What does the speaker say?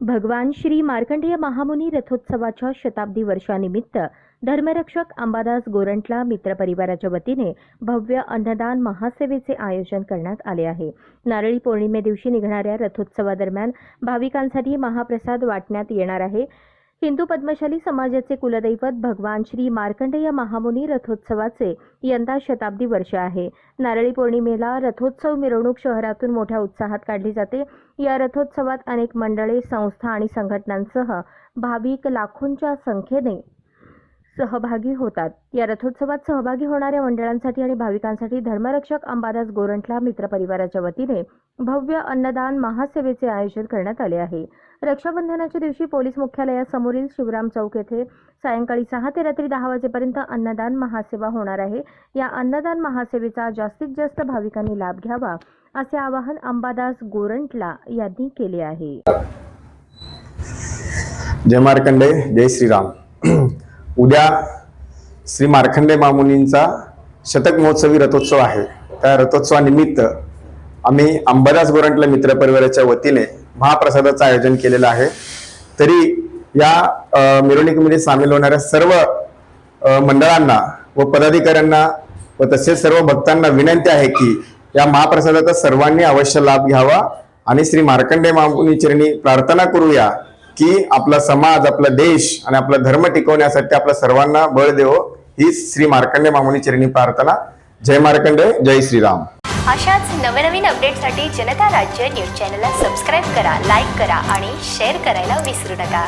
भगवान श्री मार्कंडेय महामुनी रथोत्सवाच्या शताब्दी वर्षानिमित्त धर्मरक्षक अंबादास गोरंटला मित्र परिवाराच्या वतीने भव्य अन्नदान महासेवेचे आयोजन करण्यात आले आहे. नारळी पौर्णिमे दिवशी निघणाऱ्या रथोत्सवादरम्यान भाविकांसाठी महाप्रसाद वाटण्यात येणार आहे. हिंदू पद्मशाली समाजाचे कुलदैवत भगवान श्री मार्कंडेय महामुनी रथोत्सवाचे यंदा शताब्दी वर्ष आहे. नारळी पौर्णिमेला रथोत्सव मिरवणूक शहरातून मोठ्या उत्साहात काढली जाते. या रथोत्सवात अनेक मंडळे संस्था आणि संघटनांसह भाविक लाखोंच्या संख्येने सहभागी होतात. या रथोत्सवात सहभागी होणाऱ्या मंडळांसाठी आणि भाविकांसाठी धर्मरक्षक अंबादास गोरंटला मित्र परिवाराच्या वतीने भव्य अन्नदान महासेवेचे आयोजन करण्यात आले आहे. रक्षाबंधनाच्या दिवशी पोलीस मुख्यालयासमोरील शिवराम चौक येथे सायंकाळी सहा ते रात्री दहा वाजेपर्यंत अन्नदान महासेवा होणार आहे. या अन्नदान महासेवेचा जास्तीत जास्त भाविकांनी लाभ घ्यावा असे आवाहन अंबादास गोरंटला यांनी केले आहे. जय मार्कंडे जय श्रीराम. उद्या श्री मार्खंडे मामुनींचा शतक महोत्सवी रथोत्सव आहे. त्या रथोत्सवानिमित्त आम्ही अंबादास गोरंटला मित्र परिवाराच्या वतीने महाप्रसादाचं आयोजन केलेलं आहे. तरी या मिरवणुकीमध्ये सामील होणाऱ्या सर्व मंडळांना व पदाधिकाऱ्यांना व तसेच सर्व भक्तांना विनंती आहे की या महाप्रसादाचा सर्वांनी अवश्य लाभ घ्यावा आणि श्री मार्कंडे मामुनी चरणी प्रार्थना करूया. की आपला समाज आपला देश आणि आपला धर्म टिकवण्यासाठी आपल्या सर्वांना बळ देवो ही श्री मार्कंडे मामुनी चरणी प्रार्थना. जय मार्कंडे जय श्रीराम. अशाच नवनवीन अपडेटसाठी जनता राज्य न्यूज चॅनलला सबस्क्राईब करा लाईक करा आणि शेअर करायला विसरू नका.